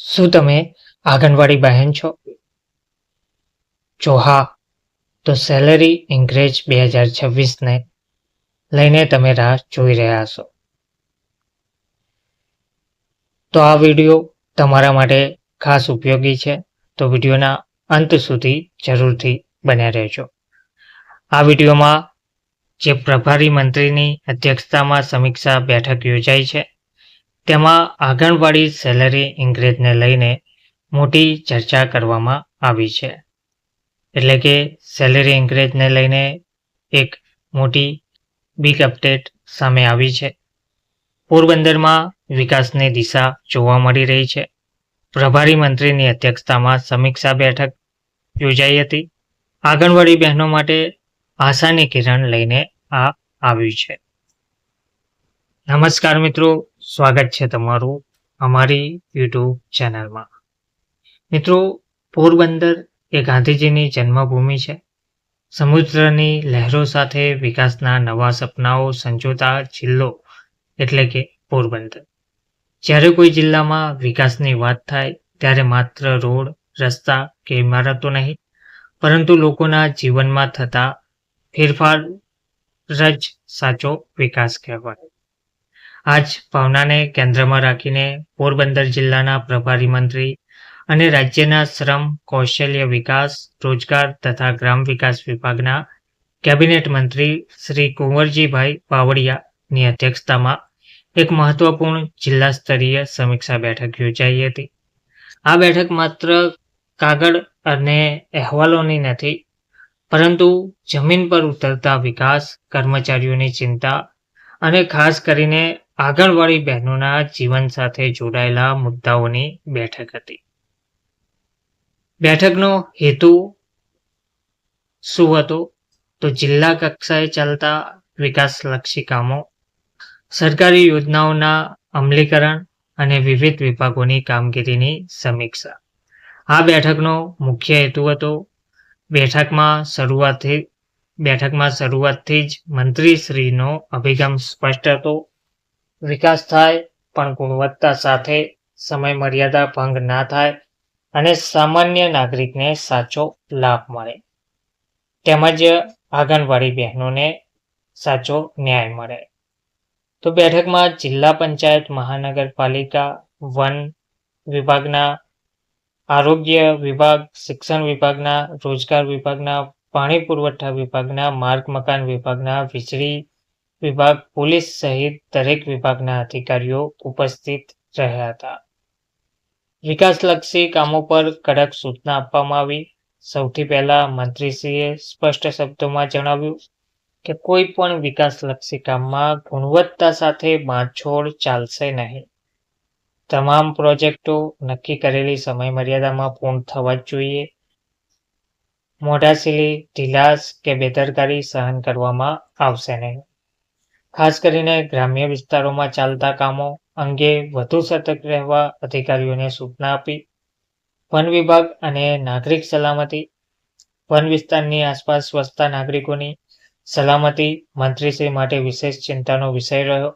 શું તમે આંગણવાડી બહેન છો? જો હા, તો સેલરી ઇન્ક્રીઝ બે હજાર છવ્વીસને લઈને તમે રાહ જોઈ રહ્યા છો તો આ વીડિયો તમારા માટે ખાસ ઉપયોગી છે, તો વિડીયોના અંત સુધી જરૂરથી બન્યા રહેજો. આ વિડીયોમાં જે પ્રભારી મંત્રીની અધ્યક્ષતામાં સમીક્ષા બેઠક યોજાઈ છે તેમાં આંગણવાડી સેલરી ઇન્ક્રીઝને લઈને મોટી ચર્ચા કરવામાં આવી છે. એટલે કે સેલરી ઇન્ક્રીઝને લઈને એક મોટી બિગ અપડેટ સામે આવી છે. પોરબંદરમાં વિકાસની દિશા જોવા મળી રહી છે. પ્રભારી મંત્રીની અધ્યક્ષતામાં સમીક્ષા બેઠક યોજાઈ હતી. આંગણવાડી બહેનો માટે આશાની કિરણ લઈને આ આવ્યું છે. નમસ્કાર મિત્રો સ્વાગત છે તમારું અમારી યુટ્યુબ ચેનલમાં. મિત્રો, પોરબંદર એ ગાંધીજીની જન્મભૂમિ છે. સમુદ્રની લહેરો સાથે વિકાસના નવા સપનાઓ સંજોતા જિલ્લો એટલે કે પોરબંદર. જ્યારે કોઈ જિલ્લામાં વિકાસની વાત થાય, ત્યારે માત્ર રોડ, રસ્તા કે ઇમારતો નહીં, પરંતુ લોકોના જીવનમાં થતા ફેરફાર જ સાચો વિકાસ કહેવાય. આ જ ભાવનાને કેન્દ્રમાં રાખીને પોરબંદર જિલ્લાના પ્રભારી મંત્રી અને રાજ્યના શ્રમ, કૌશલ્ય વિકાસ, રોજગાર તથા ગ્રામ વિકાસ વિભાગના કેબિનેટ મંત્રી શ્રી કુંવરજીભાઈ બાવળિયાની અધ્યક્ષતામાં એક મહત્વપૂર્ણ જિલ્લા સ્તરીય સમીક્ષા બેઠક યોજાઈ હતી. આ બેઠક માત્ર કાગળ અને અહેવાલોની નથી, પરંતુ જમીન પર ઉતરતા વિકાસ, કર્મચારીઓની ચિંતા અને ખાસ કરીને આંગણવાડી બહેનોના જીવન સાથે જોડાયેલા મુદ્દાઓની બેઠક હતી. બેઠકનો હેતુ શું હતો? તો જિલ્લા કક્ષાએ ચાલતા વિકાસલક્ષી કામો, સરકારી યોજનાઓના અમલીકરણ અને વિવિધ વિભાગોની કામગીરીની સમીક્ષા. આ બેઠકનો મુખ્ય હેતુ હતો બેઠકમાં શરૂઆતથી બેઠકમાં શરૂઆતથી જ મંત્રીશ્રીનો અભિગમ સ્પષ્ટ હતો. વિકાસ થાય, પણ ગુણવત્તા સાથે સમય મર્યાદા ભંગ ના થાય અને સામાન્ય નાગરિકને સાચો લાભ મળે. તેમજ આંગણવાડી બહેનોને સાચો ન્યાય મળે. તો બેઠકમાં જિલ્લા પંચાયત મહાનગરપાલિકા વન વિભાગના, આરોગ્ય વિભાગ, શિક્ષણ વિભાગના, રોજગાર વિભાગના, પાણી પુરવઠા વિભાગના, માર્ગ મકાન વિભાગના, વીજળી વિભાગ પોલીસ સહિત દરેક વિભાગના અધિકારીઓ ઉપસ્થિત રહ્યા હતા. વિકાસલક્ષી કામો પર કડક સૂચના આપવામાં આવી. સૌથી પહેલા મંત્રીશ્રીએ સ્પષ્ટ શબ્દોમાં જણાવ્યું કે કોઈ પણ વિકાસલક્ષી કામમાં ગુણવત્તા સાથે બાંધછોડ ચાલશે નહીં. તમામ પ્રોજેક્ટો નક્કી કરેલી સમય મર્યાદામાં પૂર્ણ થવા જ જોઈએ. મોઢાસીલી ઢીલાસ કે બેદરકારી સહન કરવામાં આવશે નહીં. ખાસ કરીને ગ્રામ્ય વિસ્તારોમાં ચાલતા કામો અંગે વધુ સતર્ક રહેવા અધિકારીઓને સૂચના આપી. વન વિભાગ અને નાગરિક સલામતી. વન વિસ્તારની આસપાસ વસતા નાગરિકોની સલામતી મંત્રીશ્રી માટે વિશેષ ચિંતાનો વિષય રહ્યો.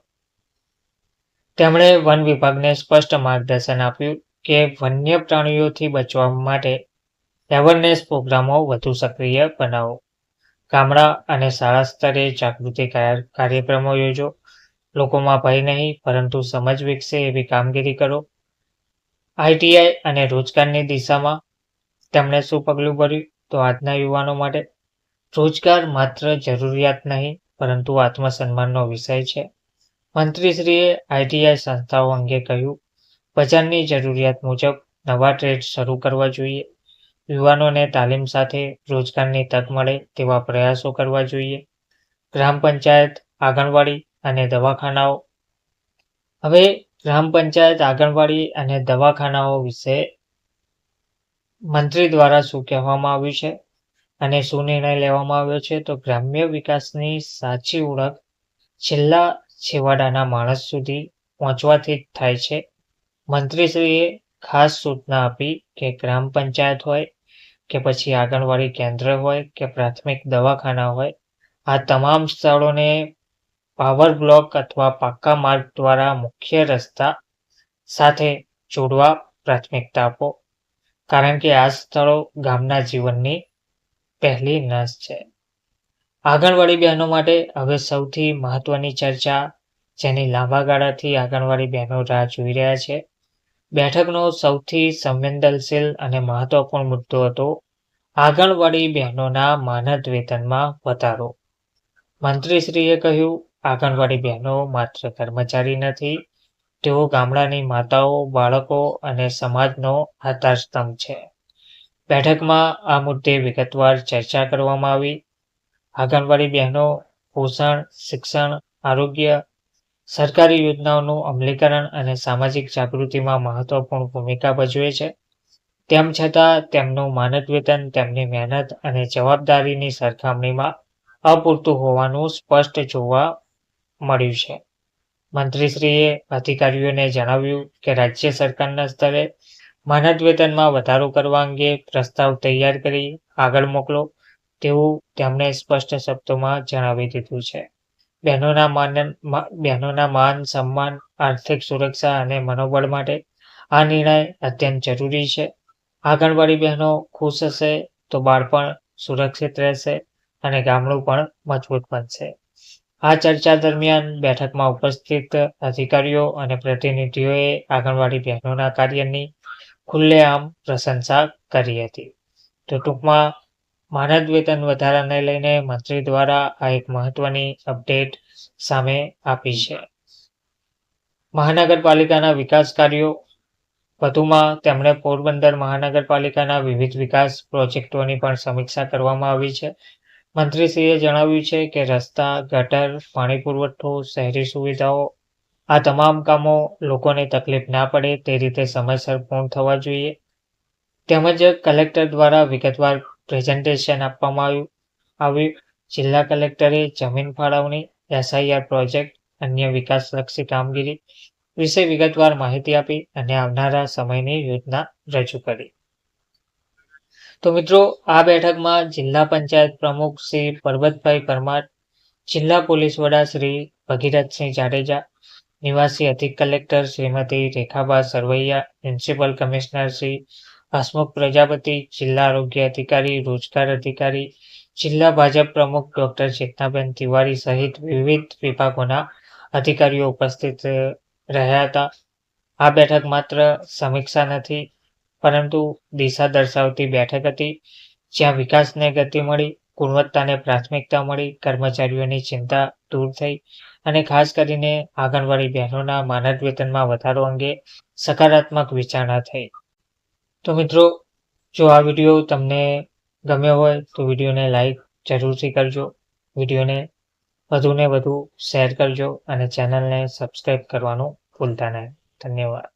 તેમણે વન વિભાગને સ્પષ્ટ માર્ગદર્શન આપ્યું કે વન્ય પ્રાણીઓથી બચવા માટે એવરનેસ પ્રોગ્રામો વધુ સક્રિય બનાવો. ગામડા અને શાળા સ્તરે જાગૃતિ કાર્યક્રમો યોજો. લોકોમાં ભય નહીં, પરંતુ સમજ વિકસે એવી કામગીરી કરો. આઈટીઆઈ અને રોજગારની દિશામાં તેમણે શું પગલું ભર્યું? તો આજના યુવાનો માટે રોજગાર માત્ર જરૂરિયાત નહીં, પરંતુ આત્મસન્માનનો વિષય છે. મંત્રીશ્રીએ આઈટીઆઈ સંસ્થાઓ અંગે કહ્યું, બજારની જરૂરિયાત મુજબ નવા ટ્રેડ શરૂ કરવા જોઈએ. યુવાનોને તાલીમ સાથે રોજગારની તક મળે તેવા પ્રયાસો કરવા જોઈએ. ગ્રામ પંચાયત, આંગણવાડી અને દવાખાનાઓ. હવે ગ્રામ પંચાયત, આંગણવાડી અને દવાખાનાઓ વિશે મંત્રી દ્વારા શું કહેવામાં આવ્યું છે અને શું નિર્ણય લેવામાં આવ્યો છે? તો ગ્રામ્ય વિકાસની સાચી ઓળખ છેલ્લા છેવાડાના માણસ સુધી પહોંચવાથી જ થાય છે. મંત્રીશ્રીએ ખાસ સૂચના આપી કે ગ્રામ પંચાયત હોય કે પછી આંગણવાડી કેન્દ્ર હોય કે પ્રાથમિક દવાખાના હોય, આ તમામ સ્થળોને પાવર બ્લોક અથવા પાક્કા માર્ગ દ્વારા મુખ્ય રસ્તા સાથે જોડવા પ્રાથમિકતા આપો. કારણ કે આ સ્થળો ગામના જીવનની પહેલી નસ છે. આંગણવાડી બહેનો માટે હવે સૌથી મહત્વની ચર્ચા જેની લાંબા ગાળાથી આંગણવાડી બહેનો રાહ જોઈ રહ્યા છે બેઠકનો સૌથી સંવેદનશીલ અને મહત્વપૂર્ણ મુદ્દો હતો આંગણવાડી બહેનોના માનદ વેતનમાં વધારો. મંત્રીશ્રીએ કહ્યું, આંગણવાડી બહેનો માત્ર કર્મચારી નથી, તેઓ ગામડાની માતાઓ, બાળકો અને સમાજનો આધારસ્તંભ છે. બેઠકમાં આ મુદ્દે વિગતવાર ચર્ચા કરવામાં આવી. આંગણવાડી બહેનો પોષણ, શિક્ષણ, આરોગ્ય સરકારી યોજનાઓનું અમલીકરણ અને સામાજિક જાગૃતિમાં મહત્વપૂર્ણ ભૂમિકા ભજવે છે. તેમ છતાં, તેમનું માનદ વેતન, તેમની મહેનત અને જવાબદારીની સરખામણીમાં અપૂરતું હોવાનું સ્પષ્ટ જોવા મળ્યું છે. મંત્રીશ્રીએ અધિકારીઓને જણાવ્યું કે રાજ્ય સરકારના સ્તરે માનદ વેતનમાં વધારો કરવા અંગે પ્રસ્તાવ તૈયાર કરી આગળ મોકલો તેવું તેમણે સ્પષ્ટ શબ્દોમાં જણાવી દીધું છે. બહેનોના માન બહેનોના માન, સન્માન, આર્થિક સુરક્ષા અને મનોબળ માટે આ નિર્ણય અત્યંત જરૂરી છે. આંગણવાડી બહેનો ખુશ હશે તો બાળપણ સુરક્ષિત રહેશે અને ગામડું પણ મજબૂત બનશે. આ ચર્ચા દરમિયાન બેઠકમાં ઉપસ્થિત અધિકારીઓ અને પ્રતિનિધિઓએ આંગણવાડી બહેનોના કાર્યની ખુલ્લેઆમ પ્રશંસા કરી હતી. તો ટૂંકમાં માનદ વેતન વધારાને લઈને મંત્રી દ્વારા આ એક મહત્વની અપડેટ સામે આપી છે. મહાનગરપાલિકાના વિકાસ કાર્યો. વધુમાં તેમણે પોરબંદર મહાનગરપાલિકાના વિવિધ વિકાસ પ્રોજેક્ટોની પણ સમીક્ષા કરવામાં આવી છે. મંત્રીશ્રીએ જણાવ્યું છે કે રસ્તા, ગટર, પાણી પુરવઠો, શહેરી સુવિધાઓ, આ તમામ કામો લોકોને તકલીફ ના પડે તે રીતે સમયસર પૂર્ણ થવા જોઈએ. તેમજ કલેક્ટર દ્વારા વિગતવાર પ્રેઝન્ટેશન આપવામાં આવ્યું. આવ્યું જિલ્લા કલેક્ટરે જમીન ફાળવણી, એસઆઈઆર પ્રોજેક્ટ, અન્ય વિકાસલક્ષી કામગીરી વિશે વિગતવાર માહિતી આપી અને આવનારા સમયની યોજના રજૂ કરી. તો મિત્રો, આ બેઠકમાં જિલ્લા પંચાયત પ્રમુખ શ્રી પરબતભાઈ પરમાર, જિલ્લા પોલીસ વડા શ્રી ભગીરથસિંહ જાડેજા, નિવાસી અધિક collector Shrimati Rekhaba Sarvaiya principal commissioner Shri Hasmukh Prajapati, જિલ્લા આરોગ્ય અધિકારી, રોજગાર અધિકારી, જિલ્લા ભાજપ પ્રમુખ ડોક્ટર ચેતનાબેન તિવારી સહિત વિવિધ વિભાગોના અધિકારીઓ ઉપસ્થિત રહ્યા હતા. આ બેઠક માત્ર સમીક્ષા નથી, પરંતુ દિશા દર્શાવતી બેઠક હતી, જ્યાં વિકાસને ગતિ મળી, ગુણવત્તાને પ્રાથમિકતા મળી, કર્મચારીઓની ચિંતા દૂર થઈ અને ખાસ કરીને આંગણવાડી બહેનોના માનદ વેતનમાં વધારો અંગે સકારાત્મક વિચારણા થઈ. તો મિત્રો, જો આ વીડિયો તમને ગમ્યો હોય, તો વિડીયોને લાઈક જરૂરથી કરજો. વિડીયોને વધુને વધુ શેર કરજો અને ચેનલને સબસ્ક્રાઈબ કરવાનું ભૂલતા નહીં. ધન્યવાદ.